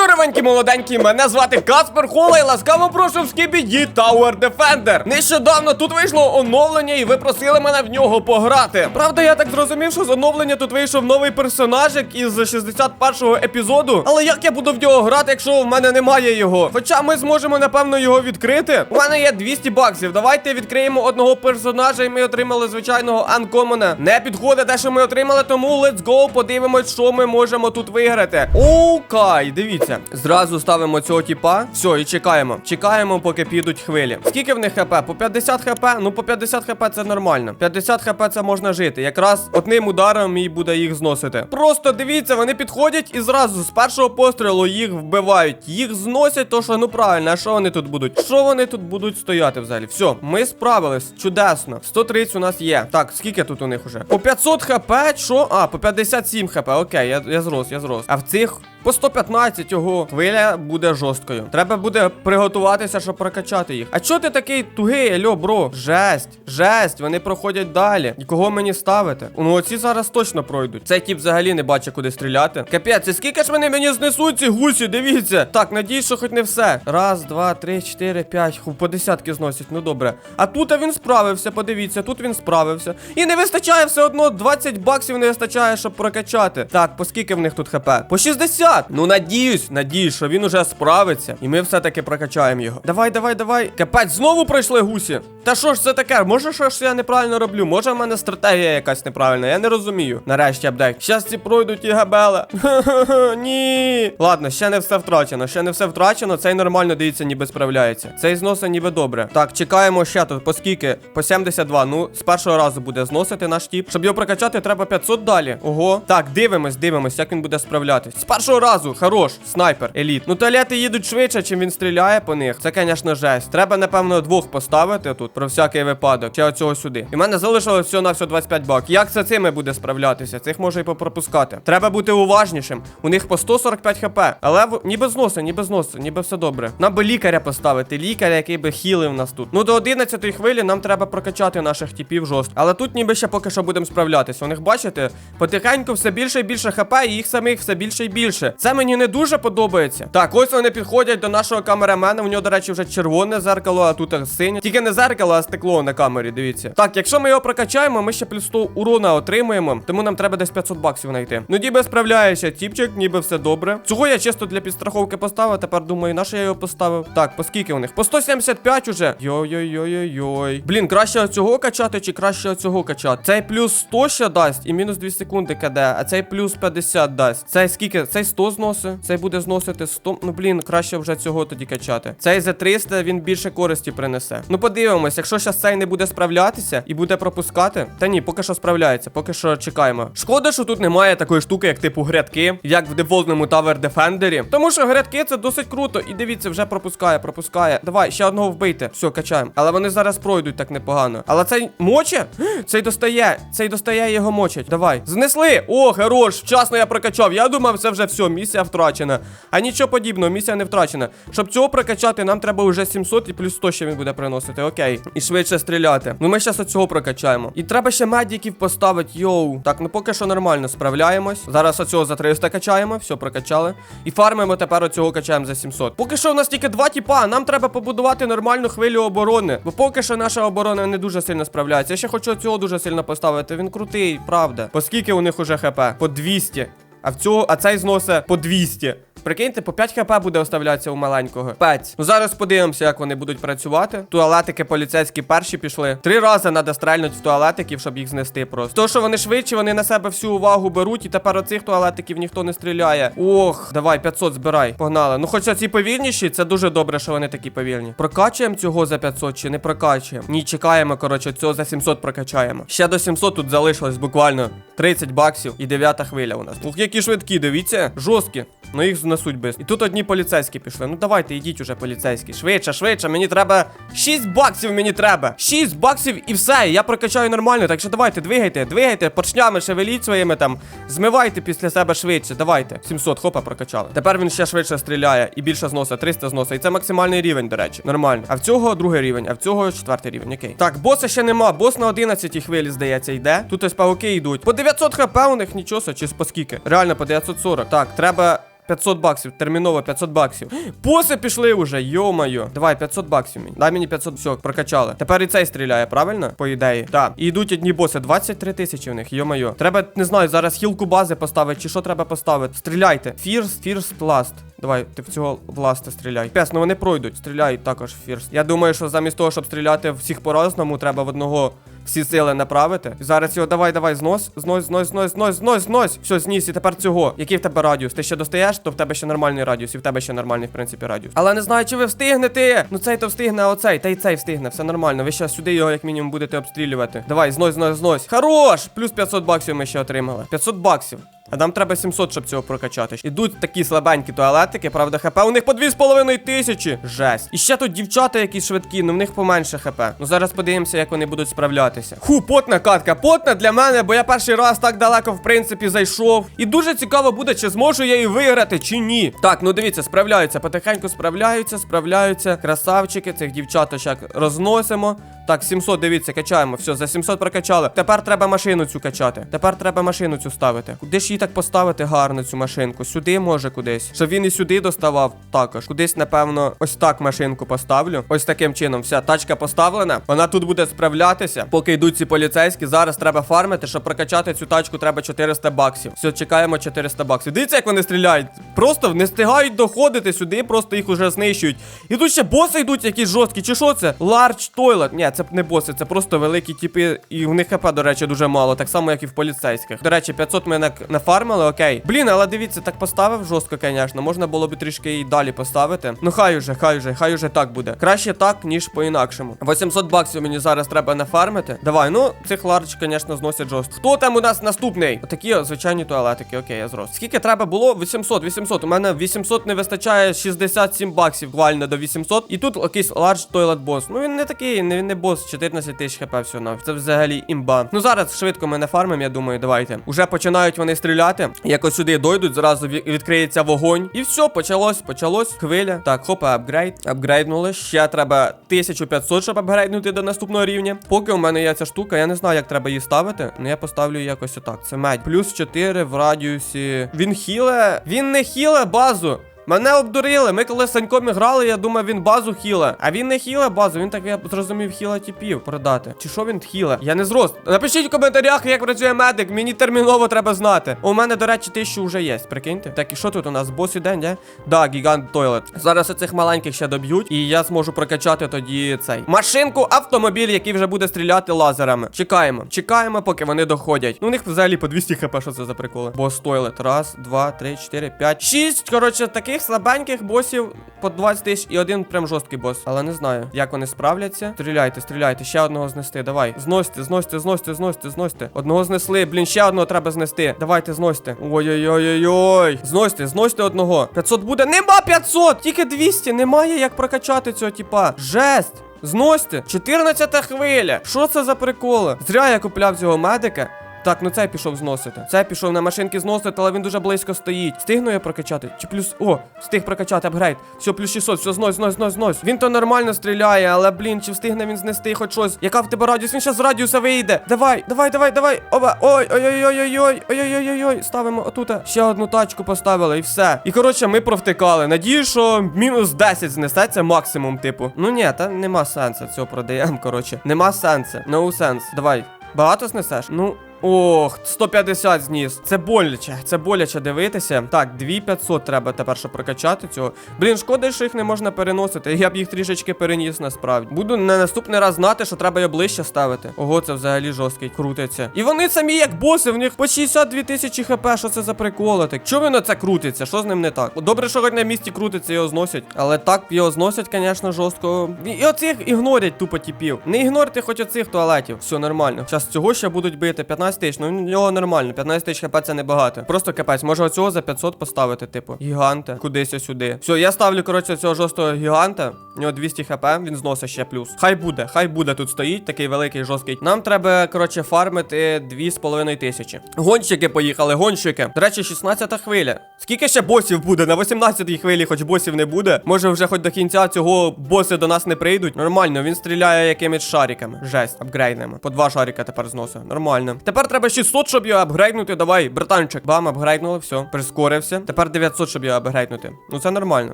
Roberto Здоровенькі молоденькі, мене звати Каспер Хола і ласкаво прошу в Скібіді Tower Defender. Нещодавно тут вийшло оновлення, і ви просили мене в нього пограти. Правда, я так зрозумів, що з оновлення тут вийшов новий персонажик із 61-го епізоду. Але як я буду в нього грати, якщо в мене немає його? Хоча ми зможемо, напевно, його відкрити. У мене є 200 баксів. Давайте відкриємо одного персонажа, і ми отримали звичайного анкомена. Не підходить те, що ми отримали, тому let's go, подивимось, що ми можемо тут виграти. Окей, дивіться. Зразу ставимо цього тіпа. Все, і чекаємо. Чекаємо, поки підуть хвилі. Скільки в них хп? По 50 хп? Ну, по 50 хп це нормально. 50 хп це можна жити. Якраз одним ударом і буде їх зносити. Просто дивіться, вони підходять і зразу з першого пострілу їх вбивають. Їх зносять, то що ну правильно, а що вони тут будуть? Що вони тут будуть стояти взагалі? Все, ми справились. Чудесно. 130 у нас є. Так, скільки тут у них уже? По 500 хп, що? А, по 57 хп. Окей, я, я зрос, я зрос. А в цих. По 115 ого, хвиля буде жорсткою. Треба буде приготуватися, щоб прокачати їх. А чого ти такий тугий, альо, бро? Жесть, жесть, вони проходять далі. І кого мені ставити? Ну оці зараз точно пройдуть. Цей тип взагалі не бачить, куди стріляти. Капець, скільки ж вони мені знесуть ці гусі? Дивіться. Так, надіюсь, що хоч не все. Раз, два, три, чотири, п'ять. По десятки зносять. Ну добре. А тут він справився, подивіться, тут він справився. І не вистачає все одно 20 баксів не вистачає, щоб прокачати. Так, по скільки в них тут хп? По 60. Ну надіюсь, надіюсь, що він уже справиться. І ми все-таки прокачаємо його. Давай, давай, давай. Капець, знову пройшли гусі. Та що ж це таке? Може, що ж я неправильно роблю? Може, в мене стратегія якась неправильна, я не розумію. Нарешті апдейт. Щас ці пройдуть і габели. Ні. Ладно, ще не все втрачено. Ще не все втрачено. Цей нормально дивіться, ніби справляється. Цей зносить ніби добре. Так, чекаємо ще тут. По скільки? По 72. Ну, з першого разу буде зносити наш тіп. Щоб його прокачати, треба 500 далі. Ого. Так, дивимось, дивимось, як він буде справлятись. З першого разу, хорош, снайпер, еліт. Ну, туалети їдуть швидше, чим він стріляє по них. Це, звісно, жесть. Треба, напевно, двох поставити тут про всякий випадок. Чи оцього сюди. І в мене залишилось всього на всього 25 бак. Як це цими буде справлятися? Цих може і попропускати. Треба бути уважнішим. У них по 145 хп. Але в... ніби зноси, ніби зноси, ніби все добре. Нам би лікаря поставити. Лікаря, який би хілив нас тут. Ну до 11 хвилі нам треба прокачати наших типів жорстко. Але тут ніби ще поки що будемо справлятися. У них, бачите, потихеньку все більше і більше хп, і їх самих все більше і більше. Це мені не дуже подобається. Так, ось вони підходять до нашого камерамена. У нього, до речі, вже червоне зеркало, а тут синє. Тільки не зеркало, а стекло на камері. Дивіться. Так, якщо ми його прокачаємо, ми ще плюс 100 урона отримуємо. Тому нам треба десь 500 баксів знайти. Ну, ніби справляється тіпчик, ніби все добре. Цього я чисто для підстраховки поставив. Тепер думаю, на що я його поставив. Так, по скільки у них? По 175 уже. Йой-йой-йой-йой. Блін, краще оцього качати чи краще оцього качати? Цей плюс 100 ще дасть і мінус 2 секунди КД, а цей плюс 50 дасть. Цей скільки? Цей 100 зносить, цей буде зносити 100. Ну блін, краще вже цього тоді качати. Цей за 300 він більше користі принесе. Ну подивимось, якщо зараз цей не буде справлятися і буде пропускати. Та ні, поки що справляється, поки що чекаємо. Шкода, що тут немає такої штуки, як типу грядки, як в дефолтному Tower Defender. Тому що грядки це досить круто. І дивіться, вже пропускає, пропускає. Давай, ще одного вбийте. Все, качаємо. Але вони зараз пройдуть так непогано. Але цей моче? Цей достає, цей достає його мочать. Давай. Знесли! О, хорош! Вчасно я прокачав. Я думав, це вже все, місія втрачена. А нічого подібного, місія не втрачена. Щоб цього прокачати, нам треба вже 700 і плюс 100 ще він буде приносити. Окей. І швидше стріляти. Ну ми зараз оцього прокачаємо. І треба ще медиків поставити. Йоу. Так, ну поки що нормально справляємось. Зараз оцього за 300 качаємо, все прокачали. І фармимо тепер оцього качаємо за 700. Поки що у нас тільки два тіпа. Нам треба побудувати нормальну хвилю оборони. Бо поки що наша оборона не дуже сильно справляється. Я ще хочу цього дуже сильно поставити. Він крутий, правда. По скільки у них уже хп? По 200. А в цього, а цей зносить по 200. Прикиньте, по 5 хп буде оставлятися у маленького. 5. Ну зараз подивимося, як вони будуть працювати. Туалетики поліцейські перші пішли. Три рази треба стрельнути в туалетиків, щоб їх знести просто. То, що вони швидші, вони на себе всю увагу беруть, і тепер оцих туалетиків ніхто не стріляє. Ох, давай, 500 збирай. Погнали. Ну, хоча ці повільніші, це дуже добре, що вони такі повільні. Прокачуємо цього за 500 чи не прокачуємо? Ні, чекаємо, коротше, цього за 700 прокачаємо. Ще до 700 тут залишилось буквально 30 баксів і 9 хвиля у нас. Ух, які швидкі, дивіться, жорсткі. Ну їх знесуть без. І тут одні поліцейські пішли. Ну давайте, йдіть уже, поліцейські. Швидше, швидше, мені треба 6 баксів мені треба. 6 баксів і все. Я прокачаю нормально. Так що давайте, двигайте, двигайте, поршнями шевеліть своїми там. Змивайте після себе швидше. Давайте. 700, хопа, прокачали. Тепер він ще швидше стріляє і більше зноса, 300 зноса. І це максимальний рівень, до речі. Нормально. А в цього другий рівень, а в цього четвертий рівень. Окей. Так, боса ще нема. Бос на 11 хвилі, здається, йде. Тут ось пауки йдуть. По 900 хп у них нічого, чи по скільки? Реально по 940. Так, треба. 500 баксів, терміново 500 баксів. Боси пішли уже, йо-моє. Давай, 500 баксів мені. Дай мені 500, все, прокачали. Тепер і цей стріляє, правильно? По ідеї. Так. І йдуть одні боси, 23 тисячі в них, йо-моє. Треба, не знаю, зараз хілку бази поставити, чи що треба поставити. Стріляйте. Фірс, фірс, пласт. Давай, ти в цього власти стріляй. Пес, ну вони пройдуть. Стріляють також фірс. Я думаю, що замість того, щоб стріляти всіх по-разному, треба в одного всі сили направити. Зараз його давай, давай, знос, знос, знос, знос, знос, знос, знос. Все, зніс, і тепер цього. Який в тебе радіус? Ти ще достаєш, то в тебе ще нормальний радіус, і в тебе ще нормальний, в принципі, радіус. Але не знаю, чи ви встигнете. Ну цей то встигне, оцей, та й цей встигне, все нормально. Ви ще сюди його, як мінімум, будете обстрілювати. Давай, знось, знось, знось. Хорош! Плюс 500 баксів ми ще отримали. 500 баксів. А нам треба 700, щоб цього прокачати. Ідуть такі слабенькі туалетики, правда, хп. У них по 2,5 тисячі. Жесть. І ще тут дівчата якісь швидкі, ну в них поменше хп. Ну зараз подивимося, як вони будуть справлятися. Ху, потна катка, потна для мене, бо я перший раз так далеко, в принципі, зайшов. І дуже цікаво буде, чи зможу я її виграти, чи ні. Так, ну дивіться, справляються, потихеньку справляються, справляються. Красавчики, цих дівчаточок розносимо. Так, 700, дивіться, качаємо. Все, за 700 прокачали. Тепер треба машину цю качати. Тепер треба машину цю ставити. Куди ж її так поставити гарно, цю машинку? Сюди може кудись. Щоб він і сюди доставав також. Кудись, напевно, ось так машинку поставлю. Ось таким чином. Вся тачка поставлена. Вона тут буде справлятися. Поки йдуть ці поліцейські. Зараз треба фармити. Щоб прокачати цю тачку, треба 400 баксів. Все, чекаємо 400 баксів. Дивіться, як вони стріляють. Просто не встигають доходити сюди, просто їх уже знищують. І тут ще боси йдуть якісь жорсткі. Чи що це? Large Toilet. Ні, це не боси, це просто великі типи. І в них хп, до речі, дуже мало, так само, як і в поліцейських. До речі, 500 ми на- нафармили, окей. Блін, але дивіться, так поставив жорстко, звісно. Можна було б трішки і далі поставити. Ну хай уже, хай уже, хай уже так буде. Краще так, ніж по-інакшому. 800 баксів мені зараз треба нафармити. Давай, ну цих ларч, звісно, зносять жорстко. Хто там у нас наступний? Отакі звичайні туалетики, окей, я зрос. Скільки треба було? 800, 800. У мене 800 не вистачає 67 баксів, буквально до 800. І тут якийсь ларч тойлет бос. Ну він не такий, не, він не бос, 14 тисяч хп всього. Це взагалі імба. Ну зараз швидко ми нафармимо, я думаю, давайте. Уже починають вони стріляти. Якось сюди дойдуть, зразу відкриється вогонь. І все, почалось, почалось. Хвиля. Так, хопа, апгрейд. Апгрейднули. Ще треба 1500, щоб апгрейднути до наступного рівня. Поки у мене є ця штука, я не знаю, як треба її ставити. Ну я поставлю якось отак. Це медь. Плюс 4 в радіусі. Він хіле. Він не хіле базу. Мене обдурили. Ми коли з Саньком грали, я думав, він базу хіле. А він не хіле базу, він так я зрозумів хіла типів продати. Чи що він хіле? Я не зрос. Напишіть в коментарях, як працює медик. Мені терміново треба знати. У мене, до речі, тисячу вже є. Прикиньте. Так, і що тут у нас? Бос і день, де? Да, гігант тойлет. Зараз оцих маленьких ще доб'ють, і я зможу прокачати тоді цей машинку, автомобіль, який вже буде стріляти лазерами. Чекаємо, чекаємо, поки вони доходять. Ну, у них взагалі по 200 хп, що це за приколи. Бос тойлет. Раз, два, три, чотири, п'ять, шість. Коротше, таких слабеньких босів по 20 тисяч і один прям жорсткий бос. Але не знаю, як вони справляться. Стріляйте, стріляйте, ще одного знести. Давай. Зносьте, зносьте, зносьте, зносьте, зносьте. Одного знесли. Блін, ще одного треба знести. Давайте, зносьте. Ой-ой-ой-ой-ой. Зносьте, зносьте одного. 500 буде. Нема 500! Тільки 200. Немає як прокачати цього типа. Жесть. Зносьте. 14 хвиля. Що це за приколи? Зря я купляв цього медика. Так, ну це пішов зносити. Це пішов на машинки зносити, але він дуже близько стоїть. Встигну я прокачати? Чи плюс. О, встиг прокачати апгрейд. Все, плюс 600, все, знось, знось, знось, знось. Він то нормально стріляє, але, блін, чи встигне він знести хоч щось. Яка в тебе радіус? Він ще з радіуса вийде. Давай, давай, давай, давай. Оба. Ой, ой-ой-ой-ой-ой, ой-ой-ой-ой. Ставимо отута. Ще одну тачку поставили і все. І коротше, ми провтикали. Надію, що мінус 10 знесеться максимум, типу. Ну ні, та нема сенсу. Цього продаємо, ем, коротше. Нема сенсу. No sense. Давай. Багато снесеш? Ну. Ох, 150 зніс. Це боляче, це боляче дивитися. Так, 2500 треба тепер, щоб прокачати цього. Блін, шкода, що їх не можна переносити. Я б їх трішечки переніс насправді. Буду на наступний раз знати, що треба його ближче ставити. Ого, це взагалі жорсткий, крутиться. І вони самі як боси, в них по 62 тисячі хп. Що це за приколи? Так чому воно це крутиться? Що з ним не так? Добре, що хоч на місці крутиться, його зносять. Але так його зносять, звісно, жорстко. І оцих ігнорять тупо типів. Не ігнорте хоч оцих туалетів. Все нормально. Зараз цього ще будуть бити 15 тисяч. Ну в нього нормально. 15 тисяч хп це небагато. Просто капець. Може оцього за 500 поставити, типу. Гіганта. Кудись сюди. Все, я ставлю, коротше, цього жорсткого гіганта. У нього 200 хп, він зносить ще плюс. Хай буде, хай буде тут стоїть, такий великий жорсткий. Нам треба, коротше, фармити 2,5 тисячі. Гонщики поїхали, гонщики. До речі, 16 хвиля. Скільки ще босів буде? На 18-й хвилі, хоч босів не буде. Може, вже хоч до кінця цього боси до нас не прийдуть. Нормально, він стріляє якимись шариками. Жесть, апгрейднемо. По два шарика тепер зносить. Нормально. Тепер Тепер треба 600, щоб його апгрейднути. Давай, братанчик. Бам, апгрейднули, все, прискорився. Тепер 900, щоб його апгрейднути. Ну це нормально.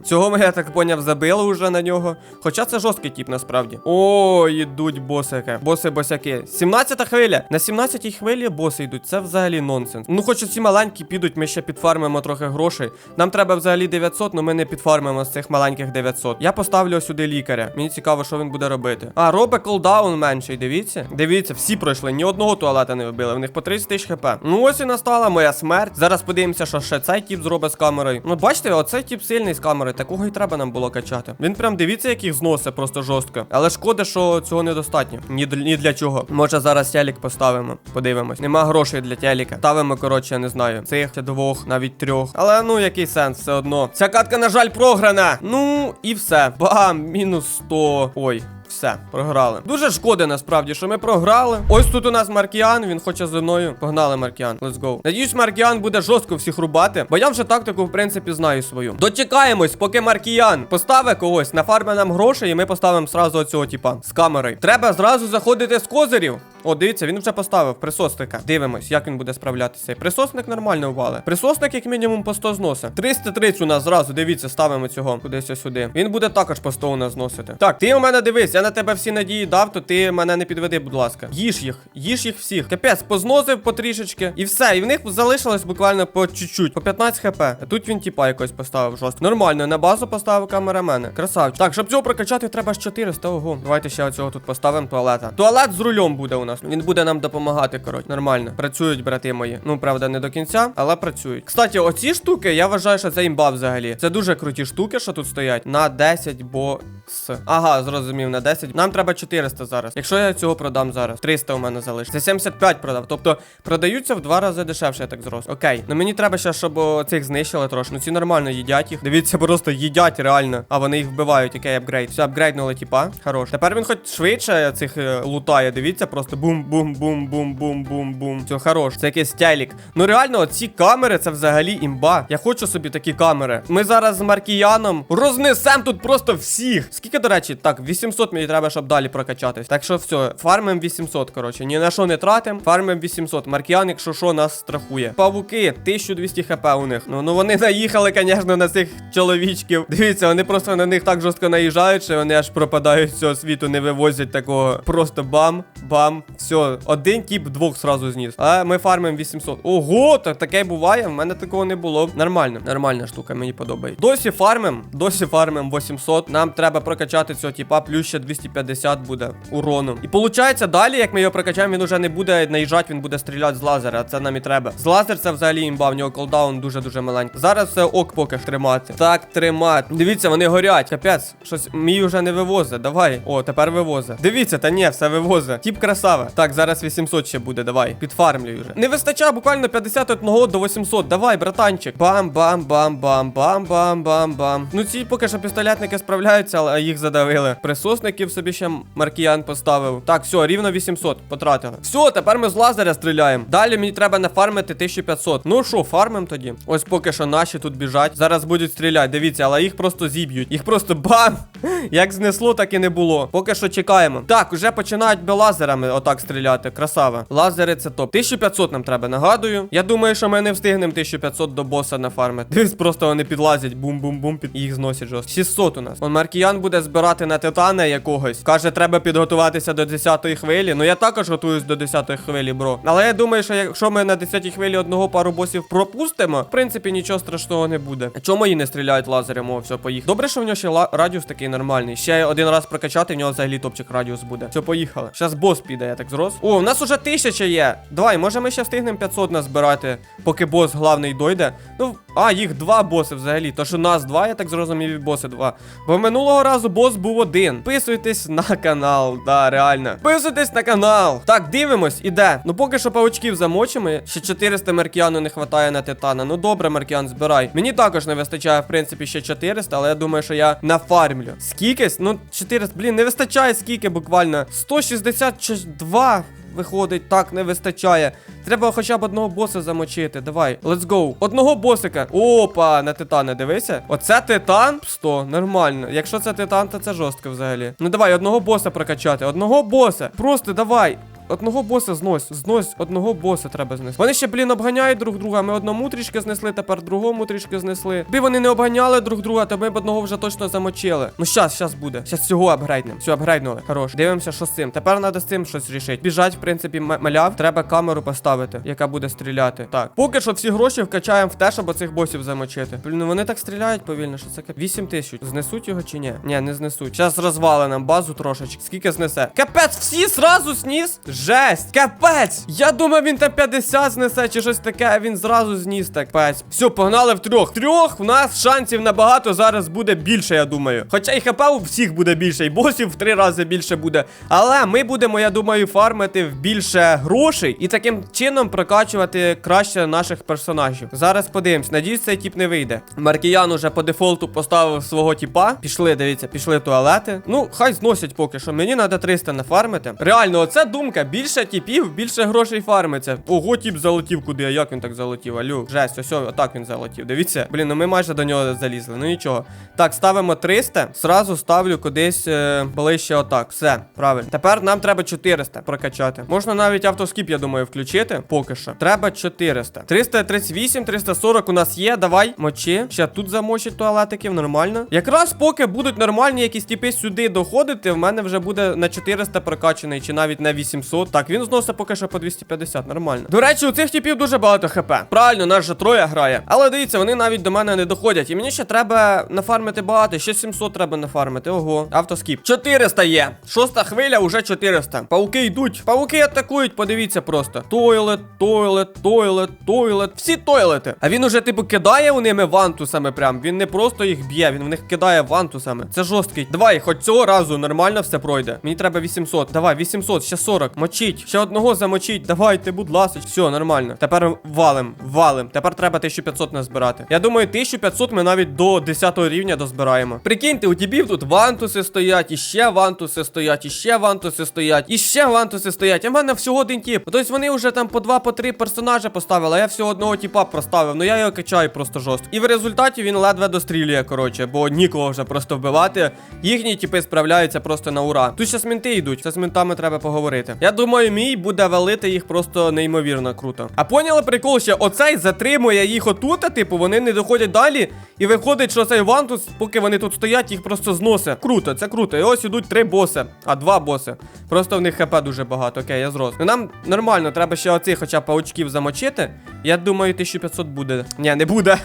Цього ми, я так поняв, забили вже на нього. Хоча це жорсткий тип насправді. О, йдуть босики. Боси босяки. 17 хвиля. На 17 хвилі боси йдуть. Це взагалі нонсенс. Ну, хоч ці маленькі підуть, ми ще підфармимо трохи грошей. Нам треба взагалі 900, але ми не підфармимо з цих маленьких 900. Я поставлю сюди лікаря. Мені цікаво, що він буде робити. А, робить колдаун менший, дивіться. Дивіться, всі пройшли, ні одного туалета не вбили. В них по 30 тисяч хп. Ну ось і настала моя смерть. Зараз подивимося, що ще цей тип зробить з камерою. Ну, бачите, оцей тип сильний з камери. Такого і треба нам було качати. Він прям дивіться, яких зносить просто жорстко. Але шкода, що цього недостатньо. Ні, ні для чого. Може зараз телек поставимо. Подивимось. Нема грошей для телека. Ставимо, коротше, я не знаю. Цих двох, навіть трьох. Але ну який сенс, все одно. Ця катка, на жаль, програна. Ну і все. Бам, мінус 100. Ой. Все, програли. Дуже шкода насправді, що ми програли. Ось тут у нас Маркіан, він хоче зі мною. Погнали, Маркіан. Let's go. Надіюсь, Маркіан буде жорстко всіх рубати, бо я вже тактику, в принципі, знаю свою. Дочекаємось, поки Маркіян поставить когось, нафарме нам грошей, і ми поставимо сразу оцього типа з камерою. Треба зразу заходити з козирів. О, дивіться, він вже поставив присосника. Дивимось, як він буде справлятися. Присосник нормально ввали. Присосник, як мінімум, по 100 зносить. 330 у нас зразу, дивіться, ставимо цього кудись сюди. Він буде також по 100 у нас зносити. Так, ти у мене дивись, я на тебе всі надії дав, то ти мене не підведи, будь ласка. Їж їх, їж їх всіх. Капець, позносив потрішечки. І все. І в них залишилось буквально по чуть-чуть, по 15 хп. А тут він типа якось поставив жорстко. Нормально, на базу поставив камерамени. Красавчик. Так, щоб цього прокачати, треба ж 400. Ого. Давайте ще оцього тут поставимо туалета. Туалет з рулем буде у нас. Він буде нам допомагати, коротше. Нормально. Працюють, брати мої. Ну, правда, не до кінця, але працюють. Кстати, оці штуки, я вважаю, що це імба взагалі. Це дуже круті штуки, що тут стоять. На 10 бо. Ага, зрозумів, на 10. Нам треба 400 зараз. Якщо я цього продам зараз, 300 у мене залишиться. Це 75 продав. Тобто продаються в два рази дешевше, я так зрос. Окей. Ну мені треба ще, щоб цих знищили трошки. Ну ці нормально їдять їх. Дивіться, просто їдять реально. А вони їх вбивають, який апгрейд. Все, апгрейднули, типа. Хорош. Тепер він хоч швидше цих е, лутає. Дивіться, просто бум-бум-бум-бум-бум-бум-бум. Все, хорош. Це якийсь телік. Ну реально, ці камери це взагалі імба. Я хочу собі такі камери. Ми зараз з Маркіяном рознесем тут просто всіх. Скільки, до речі, так, 800 треба, щоб далі прокачатись. Так що все, фармим 800, коротше. Ні на що не тратим. Фармим 800. Маркіян, якщо що, нас страхує. Павуки, 1200 хп у них. Ну, ну вони наїхали, звісно, на цих чоловічків. Дивіться, вони просто на них так жорстко наїжджають, що вони аж пропадають з цього світу, не вивозять такого. Просто бам, бам. Все, один тіп двох сразу зніс. А ми фармим 800. Ого, так таке буває. В мене такого не було. Нормально, нормальна штука, мені подобається. Досі фармим, досі фармим 800. Нам треба прокачати цього типа, плюс ще 250 буде урону. І виходить, далі, як ми його прокачаємо, він уже не буде наїжджати, він буде стріляти з лазера. Це нам і треба. З лазер це взагалі імба, в нього колдаун дуже-дуже маленький. Зараз все ок поки тримати. Так, тримати. Дивіться, вони горять. Капець, щось мій вже не вивозить. Давай. О, тепер вивозить. Дивіться, та ні, все вивозить. Тіп красава. Так, зараз 800 ще буде, давай. Підфармлюй вже. Не вистачає буквально 51 до 800. Давай, братанчик. Бам, бам, бам, бам, бам, бам, бам, бам. Ну ці поки що пістолетники справляються, але їх задавили. Присосників собі ще маркіян поставив. Так, все, рівно 800 потратили. Все, тепер ми з лазеря стріляємо. Далі мені треба нафармити 1500. Ну що, фармим тоді? Ось поки що наші тут біжать. Зараз будуть стріляти. Дивіться, але їх просто зіб'ють. Їх просто бам! Як знесло, так і не було. Поки що чекаємо. Так, уже починають би лазерами отак стріляти. Красава. Лазери це топ. 1500 нам треба, нагадую. Я думаю, що ми не встигнемо 1500 до боса нафармити. Дивись, просто вони підлазять, бум-бум-бум, їх зносять жорстко. 600 у нас. Он Маркіян буде збирати на титана якогось. Каже, треба підготуватися до 10-ї хвилі. Ну я також готуюсь до 10-ї хвилі, бро. Але я думаю, що якщо ми на 10-й хвилі одного пару босів пропустимо, в принципі, нічого страшного не буде. А чому її не стріляють лазером? О, все, поїхали. Добре, що в нього ще радіус такий нормальний. Ще один раз прокачати, в нього взагалі топчик радіус буде. Все, поїхали. Зараз бос піде, я так зрос. О, у нас уже тисяча є. Давай, може ми ще встигнемо 500 назбирати, поки бос главний дойде. Ну, а, їх два боси взагалі. То що нас два, я так зрозумів, і боси два. Бо минулого разу бос був один. Підписуйтесь на канал, да, реально. Підписуйтесь на канал. Так, дивимось, іде. Ну поки що паучків замочимо. Ще 400 меркіану не вистачає на титана. Ну добре, меркіан, збирай. Мені також не вистачає, в принципі, ще 400, але я думаю, що я нафармлю. Скільки? Ну, 400, блін, не вистачає скільки буквально. 162 виходить, так не вистачає. Треба хоча б одного боса замочити. Давай, let's go. Одного босика. Опа, на титана, дивися. Оце титан 100, нормально. Якщо це титан, то це жорстко взагалі. Ну давай, одного боса прокачати. Одного боса. Просто давай. Одного боса знось. Знось одного боса треба знести. Вони ще, блін, обганяють друг друга. Ми одному трішки знесли, тепер другому трішки знесли. Би вони не обганяли друг друга, то ми б одного вже точно замочили. Ну щас, щас буде. Щас цього апгрейднем. Все, апгрейднули. Хорош. Дивимося, що з цим. Тепер треба з цим щось рішити. Біжать, в принципі, маляв. Треба камеру поставити, яка буде стріляти. Так. Поки що всі гроші вкачаємо в те, щоб цих босів замочити. Блін, ну вони так стріляють повільно, що це кап- 8 тисяч. Знесуть його чи ні? Ні, не знесуть. Зараз розвали нам базу трошечки. Скільки знесе? Капець, всі зразу сніс? Жесть! Капець! Я думав, він там 50 знесе чи щось таке, а він зразу зніс так. Капець. Все, погнали в трьох. Трьох в нас шансів набагато зараз буде більше, я думаю. Хоча і хп у всіх буде більше, і босів в три рази більше буде. Але ми будемо, я думаю, фармити в більше грошей і таким чином прокачувати краще наших персонажів. Зараз подивимось. Надіюсь, цей тіп не вийде. Маркіян уже по дефолту поставив свого тіпа. Пішли, дивіться, пішли туалети. Ну, хай зносять поки що. Мені треба 300 нафармити. Реально, оце думка. Більше тіпів, більше грошей фармиться. Ого, тіп залетів куди. А як він так залетів? Алю, жесть, ось, отак він залетів. Дивіться. Блін, ну ми майже до нього залізли. Ну нічого. Так, ставимо 300. Сразу ставлю кудись е, ближче отак. Все, правильно. Тепер нам треба 400 прокачати. Можна навіть автоскіп, я думаю, включити. Поки що. Треба 400. 338, 340 у нас є. Давай, мочи. Ще тут замочить туалетиків, нормально. Якраз поки будуть нормальні якісь типи сюди доходити, в мене вже буде на 400 прокачаний, чи навіть на 800. Так, він зносить поки що по 250, нормально. До речі, у цих типів дуже багато хп. Правильно, наш же троє грає. Але дивіться, вони навіть до мене не доходять. І мені ще треба нафармити багато. Ще 700 треба нафармити. Ого, автоскіп. 400 є. Шоста хвиля, уже 400. Пауки йдуть. Пауки атакують, подивіться просто. Тойлет, тойлет, тойлет, тойлет. Всі тойлети. А він уже, типу, кидає у ними вантусами прям. Він не просто їх б'є, він в них кидає вантусами. Це жорсткий. Давай, хоч цього разу нормально все пройде. Мені треба 800. Давай, 800, ще 40. Мочіть. Ще одного замочіть. Давайте, будь ласка. Все, нормально. Тепер валим, валим. Тепер треба 1500 назбирати. Я думаю, 1500 ми навіть до 10 рівня дозбираємо. Прикиньте, у тібів тут вантуси стоять, і ще вантуси стоять, і ще вантуси стоять, і ще вантуси стоять. А в мене всього один тіп. Тобто вони вже там по два, по три персонажа поставили, а я всього одного тіпа проставив. Ну я його качаю просто жорстко. І в результаті він ледве дострілює, коротше, бо нікого вже просто вбивати. Їхні тіпи справляються просто на ура. Тут ще мінти йдуть. Це з мінтами треба поговорити. Я думаю, мій буде валити їх просто неймовірно круто. А поняли прикол, що оцей затримує їх отут, а, типу, вони не доходять далі. І виходить, що цей вантус, поки вони тут стоять, їх просто зносить. Круто, це круто. І ось ідуть три боси, а два боси. Просто в них хп дуже багато. Окей, я зрос. Ну нам нормально, треба ще оцих хоча б паучків замочити. Я думаю, 1500 буде. Ні, не буде.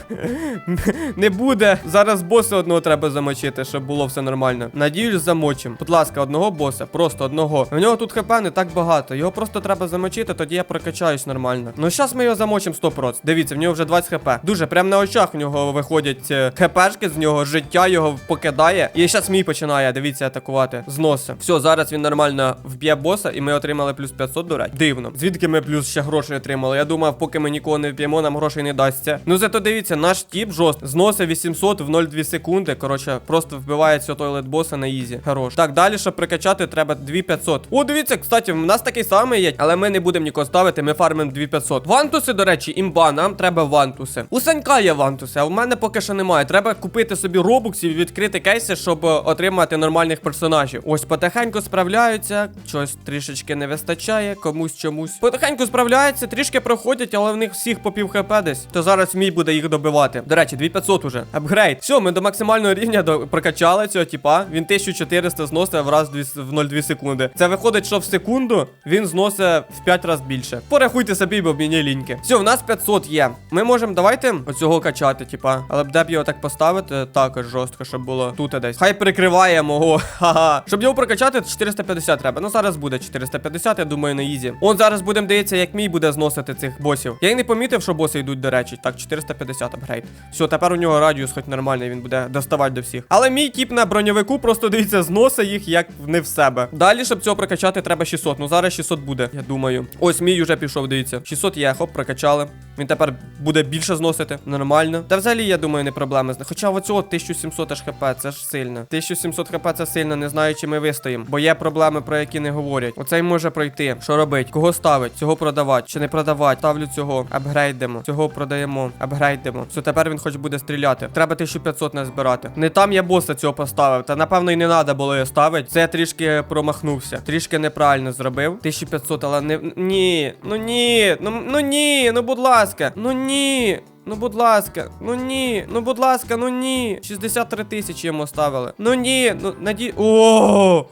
не буде. Зараз боса одного треба замочити, щоб було все нормально. Надіюсь, замочим. Будь ласка, одного боса, просто одного. У нього тут хп не так багато. Його просто треба замочити, тоді я прокачаюсь нормально. Ну зараз ми його замочимо 100%. Дивіться, в нього вже 20 хп. Дуже прям на очах в нього виходять е, хпшки з нього, життя його покидає. І зараз мій починає, дивіться, атакувати. Зноси. Все, зараз він нормально вб'є боса, і ми отримали плюс 500, до речі. Дивно. Звідки ми плюс ще грошей отримали? Я думав, поки ми нікого не вб'ємо, нам грошей не дасться. Ну зато дивіться, наш тіп жорст. Зносить 800 в 0,2 секунди. Коротше, просто вбиває цього тойлет боса на ізі. Хорош. Так, далі, щоб прикачати, треба 2500. О, дивіться, кстати, в нас такий самий є, але ми не будемо нікого ставити, ми фармимо 2500. Вантуси, до речі, імба, нам треба вантуси. У Санька є вантуси, а в мене поки що немає. Треба купити собі робуксів і відкрити кейси, щоб е, отримати нормальних персонажів. Ось потихеньку справляються, щось трішечки не вистачає, комусь чомусь. Потихеньку справляються, трішки проходять, але в них всіх по пів хп десь. То зараз мій буде їх добивати. До речі, 2500 уже. Апгрейд. Все, ми до максимального рівня прокачали цього типа. Він 1400 зносить раз в 0,2 секунди. Це виходить, що в секунду він зносить в 5 разів більше. Порахуйте собі, бо мені ліньки. Все, у нас 500 є. Ми можемо давайте оцього качати, типа. Але б де б його так поставити, також жорстко, щоб було тут десь. Хай прикриває мого. Ха-ха. Щоб його прокачати, 450 треба. Ну зараз буде 450, я думаю, на ізі. Он зараз будемо дивитися, як мій буде зносити цих босів. Я й не помітив, що боси йдуть, до речі. Так, 450 апгрейд. Все, тепер у нього радіус хоч нормальний, він буде доставати до всіх. Але мій тіп на броньовику просто дивіться, зносить їх як не в себе. Далі, щоб цього прокачати, треба 600. Ну зараз 600 буде, я думаю. Ось мій уже пішов, дивіться. 600 є, хоп, прокачали. Він тепер буде більше зносити. Нормально. Та взагалі, я думаю, не ним. Хоча оцього 1700 аж хп, це ж сильно. 1700 хп це сильно, не знаю, чи ми вистоїмо. Бо є проблеми, про які не говорять. Оцей може пройти. Що робить? Кого ставить? Цього продавати чи не продавати? Ставлю цього. Апгрейдимо. Цього продаємо. Апгрейдимо. Все, тепер він хоч буде стріляти. Треба 1500 не збирати. Не там я боса цього поставив. Та напевно і не треба було його ставити. Це я трішки промахнувся. Трішки неправильно зробив. 1500, але не. Ні. Ну ні. Ну, ну ні. Ну будь ласка. Ну ні. Ну, будь ласка, ну ні, ну будь ласка, ну ні. 63 тисячі йому ставили. Ну ні, ну наді. О!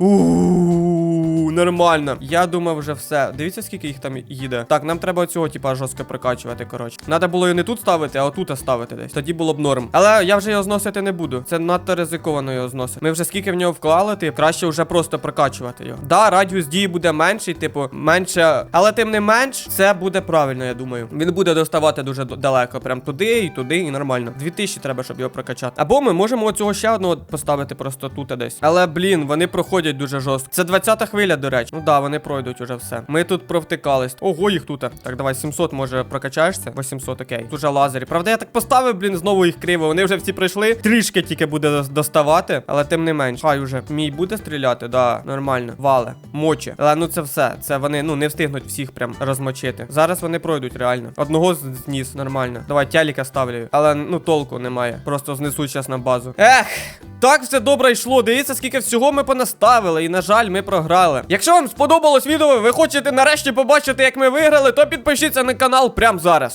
Нормально. Я думав вже все. Дивіться, скільки їх там їде. Так, нам треба цього, типа, жорстко прикачувати, коротше. Надо було його не тут ставити, а отут ставити десь. Тоді було б норм. Але я вже його зносити не буду. Це надто ризиковано його зносити. Ми вже скільки в нього вклали, типу, краще вже просто прокачувати його. Да, радіус дії буде менший, типу, менше. Але тим не менш, це буде правильно, я думаю. Він буде доставати дуже далеко. Прям туди і туди, і нормально. 2000 треба, щоб його прокачати. Або ми можемо оцього ще одного поставити просто тут десь. Але блін, вони проходять дуже жорстко. Це 20-та хвиля, до речі. Ну да, вони пройдуть уже все. Ми тут провтикались. Ого, їх тут. Так, давай, 700 може прокачаєшся? 800, окей. Тут вже лазері. Правда, я так поставив, блін, знову їх криво. Вони вже всі прийшли. Трішки тільки буде доставати, але тим не менш. Хай уже. Мій буде стріляти, да, нормально. Вале, моче. Але ну це все. Це вони ну не встигнуть всіх прям розмочити. Зараз вони пройдуть реально. Одного зніс, нормально. Давай, тяліка ставлю. Але ну толку немає. Просто знесу зараз на базу. Ех, так все добре йшло. Дивіться, скільки всього ми понаставили. І на жаль, ми програли. Якщо вам сподобалось відео, ви хочете нарешті побачити, як ми виграли, то підпишіться на канал прямо зараз.